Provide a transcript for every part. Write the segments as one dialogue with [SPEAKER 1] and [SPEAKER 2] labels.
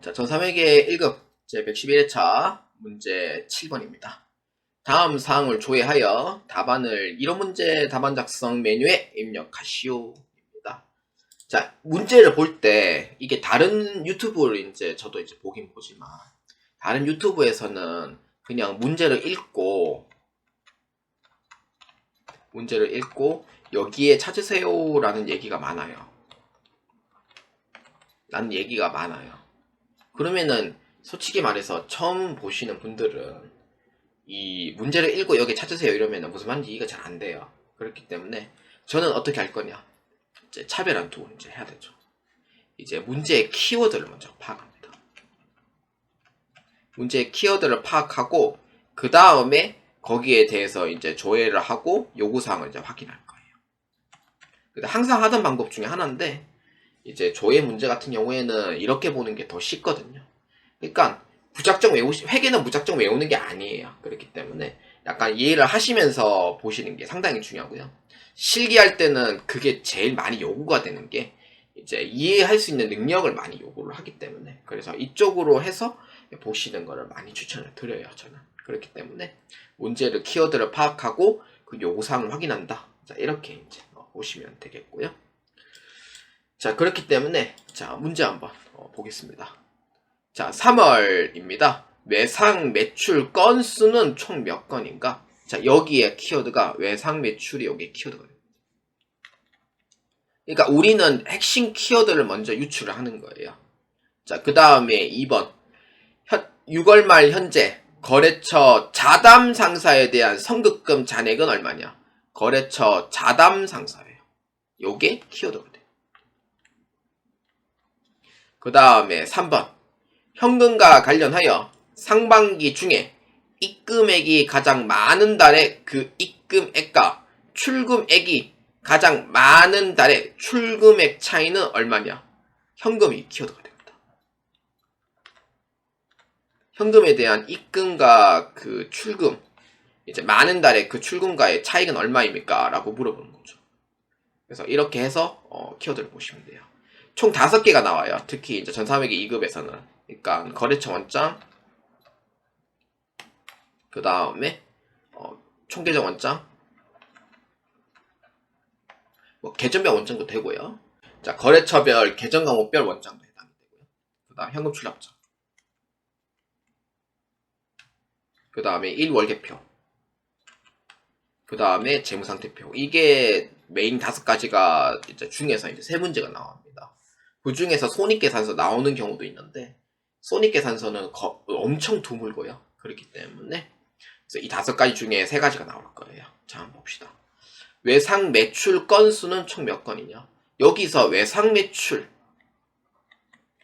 [SPEAKER 1] 자, 전3에게 1급 제 111회차 문제 7번입니다. 다음 사항을 조회하여 답안을 이론 문제 답안 작성 메뉴에 입력하시오입니다. 자, 문제를 볼 때 이게 다른 유튜브를 이제 저도 이제 보긴 보지만 다른 유튜브에서는 그냥 문제를 읽고 문제를 읽고 여기에 찾으세요라는 얘기가 많아요. 라는 얘기가 많아요. 그러면은 솔직히 말해서 처음 보시는 분들은 이 문제를 읽고 여기 찾으세요 이러면 무슨 말인지 이해가 잘 안 돼요. 그렇기 때문에 저는 어떻게 할 거냐? 이제 차별한 두 이제 해야 되죠. 이제 문제의 키워드를 먼저 파악합니다. 문제의 키워드를 파악하고 그 다음에 거기에 대해서 이제 조회를 하고 요구사항을 이제 확인할 거예요. 항상 하던 방법 중에 하나인데 이제 조회 문제 같은 경우에는 이렇게 보는 게 더 쉽거든요. 그러니까 무작정 외우시 회계는 무작정 외우는 게 아니에요. 그렇기 때문에 약간 이해를 하시면서 보시는 게 상당히 중요하고요. 실기할 때는 그게 제일 많이 요구가 되는 게 이제 이해할 수 있는 능력을 많이 요구를 하기 때문에 그래서 이쪽으로 해서 보시는 거를 많이 추천을 드려요. 저는 그렇기 때문에 문제를 키워드를 파악하고 그 요구사항을 확인한다. 자 이렇게 이제 보시면 되겠고요. 자, 그렇기 때문에, 자, 문제 한번 어, 보겠습니다. 자, 3월입니다. 외상 매출 건수는 총 몇 건인가? 자, 여기에 키워드가 외상 매출이 여기 키워드가 돼요. 그러니까 우리는 핵심 키워드를 먼저 유출을 하는 거예요. 자, 그 다음에 2번. 6월 말 현재 거래처 자담 상사에 대한 성급금 잔액은 얼마냐? 거래처 자담 상사예요. 요게 키워드가 돼요. 그 다음에 3번. 현금과 관련하여 상반기 중에 입금액이 가장 많은 달의 그 입금액과 출금액이 가장 많은 달의 출금액 차이는 얼마냐? 현금이 키워드가 됩니다. 현금에 대한 입금과 그 출금, 이제 많은 달의 그 출금과의 차이는 얼마입니까? 라고 물어보는 거죠. 그래서 이렇게 해서 어, 키워드를 보시면 돼요. 총 다섯 개가 나와요. 특히 이제 전사회계 2급에서는. 그러니까 거래처 원장, 그 다음에 어, 총계정 원장, 뭐 계정별 원장도 되고요. 자 거래처별, 계정 과목별 원장도 해당이 되고요. 그 다음 현금 출납장, 그 다음에 1월계표, 그 다음에 재무상태표. 이게 메인 다섯 가지가 이제 중에서 이제 세 문제가 나옵니다. 그 중에서 손익계산서 나오는 경우도 있는데 손익계산서는 거- 엄청 드물고요. 그렇기 때문에 이 다섯 가지 중에 세 가지가 나올 거예요. 자, 한번 봅시다. 외상 매출 건수는 총 몇 건이냐? 여기서 외상 매출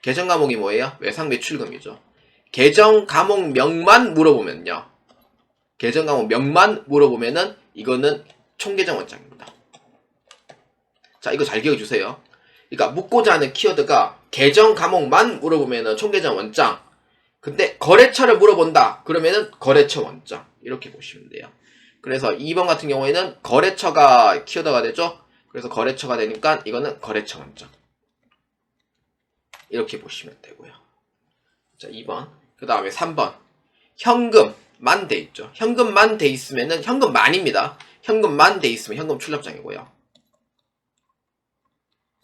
[SPEAKER 1] 계정 과목이 뭐예요? 외상 매출금이죠. 계정 과목 명만 물어보면요. 계정 과목 명만 물어보면은 이거는 총계정 원장입니다. 자, 이거 잘 기억해 주세요. 그러니까 묻고자 하는 키워드가 계정 과목만 물어보면은 총계정 원장. 근데 거래처를 물어본다. 그러면은 거래처 원장. 이렇게 보시면 돼요. 그래서 2번 같은 경우에는 거래처가 키워드가 되죠. 그래서 거래처가 되니까 이거는 거래처 원장. 이렇게 보시면 되고요. 자, 2번. 그 다음에 3번. 현금만 돼 있죠. 현금만 돼 있으면은 현금만입니다. 현금만 돼 있으면 현금 출납장이고요.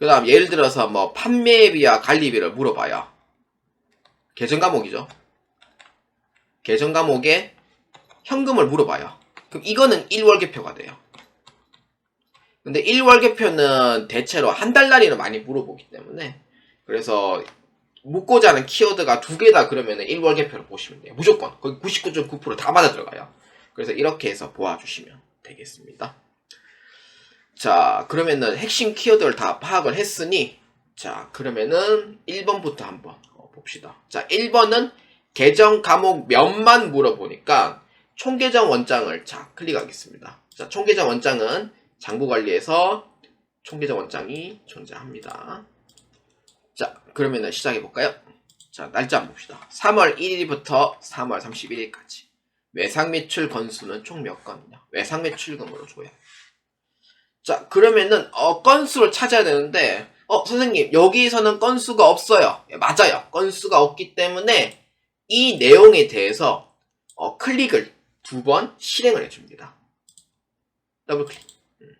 [SPEAKER 1] 그 다음 예를 들어서 뭐 판매비와 관리비를 물어봐요. 계정 과목이죠. 계정 과목에 현금을 물어봐요. 그럼 이거는 1월계표가 돼요. 근데 1월계표는 대체로 한 달날이는 많이 물어보기 때문에 그래서 묻고자 하는 키워드가 두 개다 그러면은 1월계표를 보시면 돼요. 무조건 거의 99.9%다 맞아 들어가요. 그래서 이렇게 해서 보아주시면 되겠습니다. 자, 그러면은 핵심 키워드를 다 파악을 했으니, 자, 그러면은 1번부터 한번 어, 봅시다. 자, 1번은 계정 과목 몇만 물어보니까 총계정 원장을 자, 클릭하겠습니다. 자, 총계정 원장은 장부관리에서 총계정 원장이 존재합니다. 자, 그러면은 시작해 볼까요? 자, 날짜 한번 봅시다. 3월 1일부터 3월 31일까지. 외상 매출 건수는 총 몇 건이냐? 외상 매출금으로 줘요. 자, 그러면은 어, 건수를 찾아야 되는데 어, 선생님, 여기서는 건수가 없어요. 예, 맞아요. 건수가 없기 때문에 이 내용에 대해서 어, 클릭을 두 번 실행을 해줍니다. 더블 클릭. 음.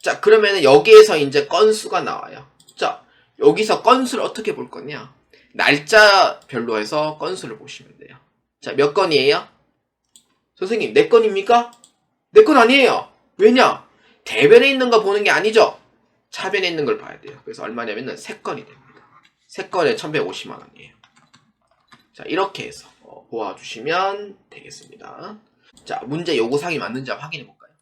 [SPEAKER 1] 자, 그러면 여기에서 이제 건수가 나와요. 자, 여기서 건수를 어떻게 볼 거냐? 날짜별로 해서 건수를 보시면 돼요. 자, 몇 건이에요? 선생님, 네 건입니까? 네건 아니에요. 왜냐? 대변에 있는 거 보는 게 아니죠. 차변에 있는 걸 봐야 돼요. 그래서 얼마냐면은 세 건이 됩니다. 세 건에 1150만 원이에요. 자, 이렇게 해서 어, 보아주시면 되겠습니다. 자, 문제 요구사항이 맞는지 확인해 볼까요?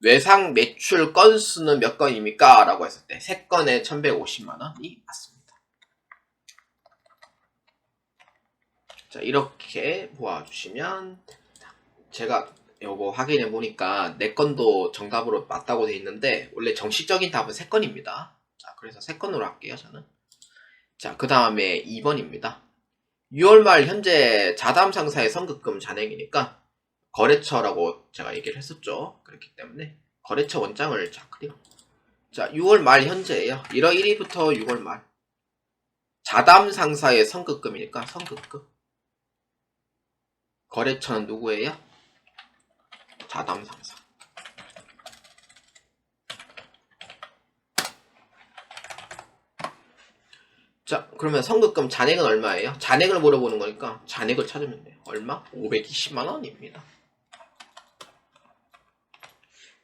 [SPEAKER 1] 외상 매출 건수는 몇 건입니까? 라고 했을 때, 세 건에 1150만 원이 맞습니다. 자, 이렇게 보아주시면 됩니다. 제가 요거 확인해 보니까 네 건도 정답으로 맞다고 돼 있는데 원래 정식적인 답은 세 건입니다. 자, 그래서 세 건으로 할게요, 저는. 자, 그 다음에 2번입니다. 6월 말 현재 자담 상사의 선급금 잔액이니까 거래처라고 제가 얘기를 했었죠. 그렇기 때문에 거래처 원장을 자 클릭. 자, 6월 말 현재예요. 1월 1일부터 6월 말. 자담 상사의 선급금이니까 선급금. 거래처는 누구예요? 자담 상사. 자, 그러면 선급금 잔액은 얼마예요? 잔액을 물어보는 거니까 잔액을 찾으면 돼요. 얼마? 520만 원입니다.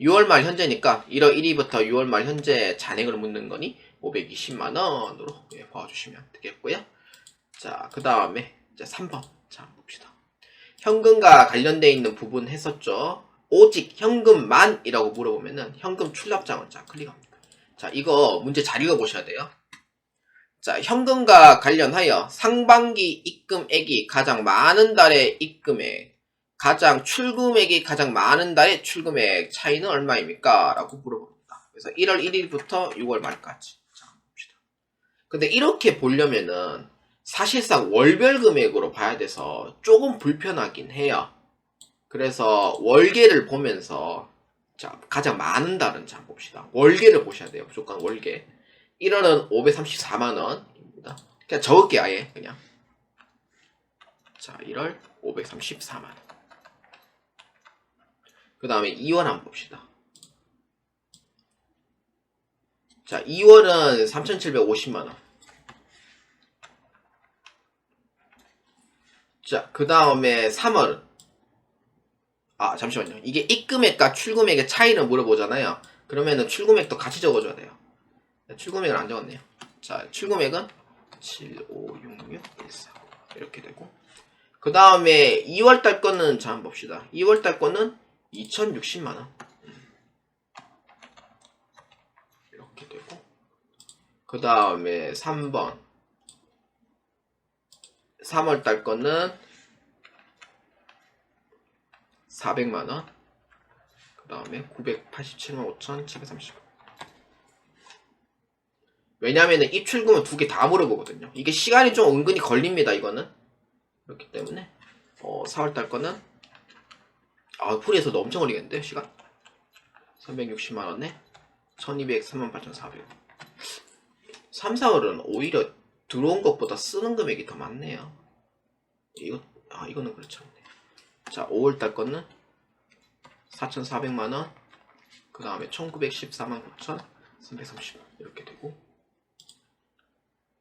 [SPEAKER 1] 6월 말 현재니까 1월 1일부터 6월 말 현재 잔액을 묻는 거니 520만 원으로 예, 봐주시면 되겠고요. 자, 그 다음에 이제 3번 자 봅시다. 현금과 관련돼 있는 부분 했었죠. 오직 현금만이라고 물어보면은 현금 출납장을 자 클릭합니다. 자, 이거 문제 잘 읽어보셔야 돼요. 자, 현금과 관련하여 상반기 입금액이 가장 많은 달의 입금액, 가장 출금액이 가장 많은 달의 출금액 차이는 얼마입니까? 라고 물어봅니다. 그래서 1월 1일부터 6월 말까지. 자, 봅시다. 근데 이렇게 보려면은 사실상 월별 금액으로 봐야 돼서 조금 불편하긴 해요. 그래서 월계를 보면서 자, 가장 많은 달은 자 봅시다. 월계를 보셔야 돼요. 무조건 월계. 1월은 534만 원입니다. 그냥 적을게 아예 그냥. 자, 1월 534만 원. 그 다음에 2월 한번 봅시다. 자, 2월은 3,750만 원. 자, 그 다음에 3월은 아, 잠시만요. 이게 입금액과 출금액의 차이를 물어보잖아요. 그러면은 출금액도 같이 적어줘야 돼요. 출금액을 안 적었네요. 자, 출금액은 756614 이렇게 되고 그 다음에 2월달 거는 자 한번 봅시다. 2월달 거는 2060만 원 이렇게 되고 그 다음에 3번 3월달 거는 400만 원. 그 다음에 987만 5,730원. 왜냐면은 입출금은 두 개 다 물어보거든요. 이게 시간이 좀 은근히 걸립니다, 이거는. 그렇기 때문에, 어, 4월달 거는, 아, 풀이에서도 엄청 걸리겠는데, 시간? 360만 원에 1203만 8,400원. 3, 4월은 오히려 들어온 것보다 쓰는 금액이 더 많네요. 이거, 아, 이거는 않네. 자, 5월달 거는 4,400만원, 그 다음에 1914만 9,330원. 이렇게 되고,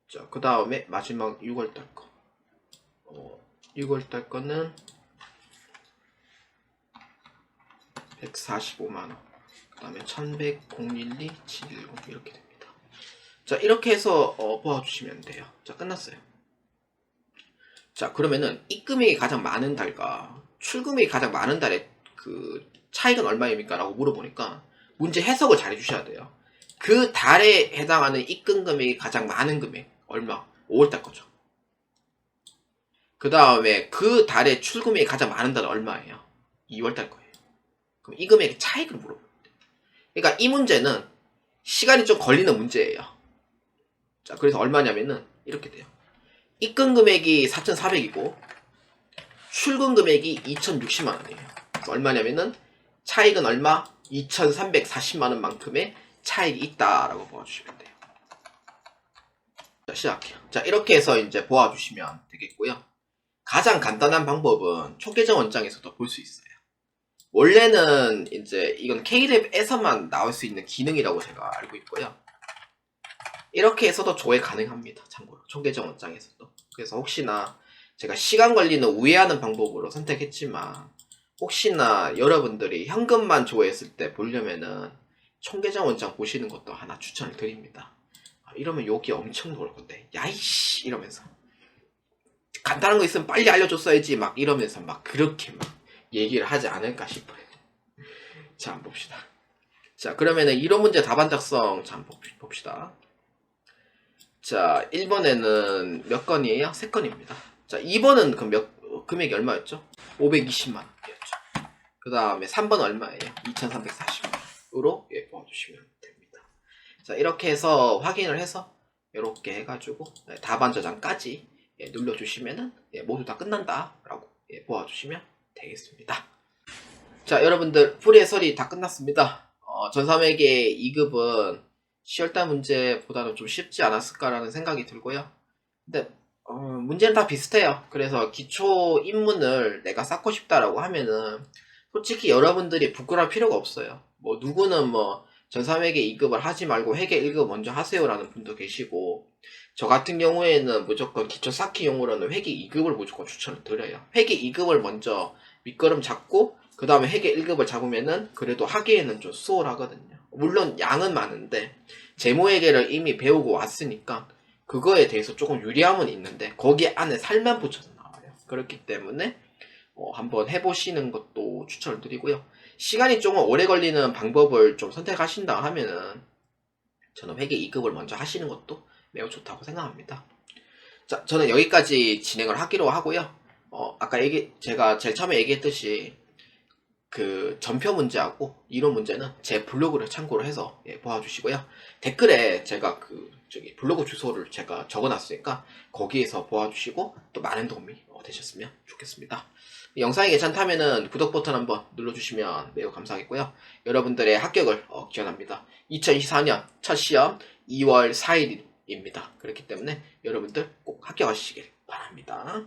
[SPEAKER 1] 자, 그 다음에 마지막 6월달 거. 어, 6월달 거는 145만원, 그 다음에 1100, 012, 710 이렇게 됩니다. 자, 이렇게 해서 어, 보아주시면 돼요. 자, 끝났어요. 자, 그러면은 입금액이 가장 많은 달과 출금액이 가장 많은 달의 그 차이가 얼마입니까? 라고 물어보니까 문제 해석을 잘 해주셔야 돼요. 그 달에 해당하는 입금 금액이 가장 많은 금액 얼마? 5월달 거죠. 그 다음에 그 달에 출금액이 가장 많은 달은 얼마예요? 2월달 거예요. 그럼 이 금액의 물어보면 돼요. 그러니까 이 문제는 시간이 좀 걸리는 문제예요. 자, 그래서 얼마냐면은 이렇게 돼요. 입금 금액이 4,400이고 출금 금액이 2,060만 원이에요. 얼마냐면은 차익은 얼마? 2,340만 원만큼의 차익이 있다라고 봐주시면 돼요. 자, 시작해요. 자, 이렇게 해서 이제 보아주시면 되겠고요. 가장 간단한 방법은 초계정 원장에서도 볼 수 있어요. 원래는 이제 이건 K랩에서만 나올 수 있는 기능이라고 제가 알고 있고요. 이렇게 해서도 조회 가능합니다. 참고로 초계정 원장에서도. 그래서 혹시나 제가 시간 걸리는 우회하는 방법으로 선택했지만 혹시나 여러분들이 현금만 조회했을 때 보려면은 총계정 원장 보시는 것도 하나 추천을 드립니다. 아, 이러면 욕이 엄청 나올 건데 야이씨 이러면서 간단한 거 있으면 빨리 알려줬어야지 막 이러면서 막 그렇게 막 얘기를 하지 않을까 싶어요. 자, 한번 봅시다. 자, 그러면은 이론 문제 답안 작성 자, 한번 봅- 봅시다. 자, 1번에는 몇 건이에요? 3건입니다. 자, 2번은 그 몇, 어, 금액이 얼마였죠? 520만 원이었죠. 그 다음에 3번 얼마예요? 2340만 원으로 예, 보아주시면 됩니다. 자, 이렇게 해서 확인을 해서 이렇게 해가지고 예, 답안 저장까지 예, 눌러주시면은 예, 모두 다 끝난다라고 예, 보아주시면 되겠습니다. 자, 여러분들 풀이 해설이 다 끝났습니다. 어, 전삼에게 2급은 10월달 문제보다는 좀 쉽지 않았을까라는 생각이 들고요. 근데 어, 문제는 다 비슷해요. 그래서 기초 입문을 내가 쌓고 싶다라고 하면은 솔직히 여러분들이 부끄러울 필요가 없어요. 뭐 누구는 뭐 전삼회계 2급을 하지 말고 회계 1급 먼저 하세요라는 분도 계시고 저 같은 경우에는 무조건 기초 쌓기 용으로는 회계 2급을 무조건 추천을 드려요. 회계 2급을 먼저 밑거름 잡고 그 다음에 회계 1급을 잡으면은 그래도 하기에는 좀 수월하거든요. 물론 양은 많은데 재무회계를 이미 배우고 왔으니까 그거에 대해서 조금 유리함은 있는데 거기 안에 살만 붙여서 나와요. 그렇기 때문에 어, 한번 해보시는 것도 추천을 드리고요. 시간이 조금 오래 걸리는 방법을 좀 선택하신다 하면은 저는 회계 2급을 먼저 하시는 것도 매우 좋다고 생각합니다. 자, 저는 여기까지 진행을 하기로 하고요. 어, 아까 얘기, 제가 제일 처음에 얘기했듯이 그 전표 문제하고 이론 문제는 제 블로그를 참고로 해서 예, 보아주시고요. 댓글에 제가 그 저기 블로그 주소를 제가 적어놨으니까 거기에서 보아주시고 또 많은 도움이 어, 되셨으면 좋겠습니다. 영상이 괜찮다면은 구독 버튼 한번 눌러주시면 매우 감사하겠고요. 여러분들의 합격을 어, 기원합니다. 2024년 첫 시험 2월 4일입니다. 그렇기 때문에 여러분들 꼭 합격하시길 바랍니다.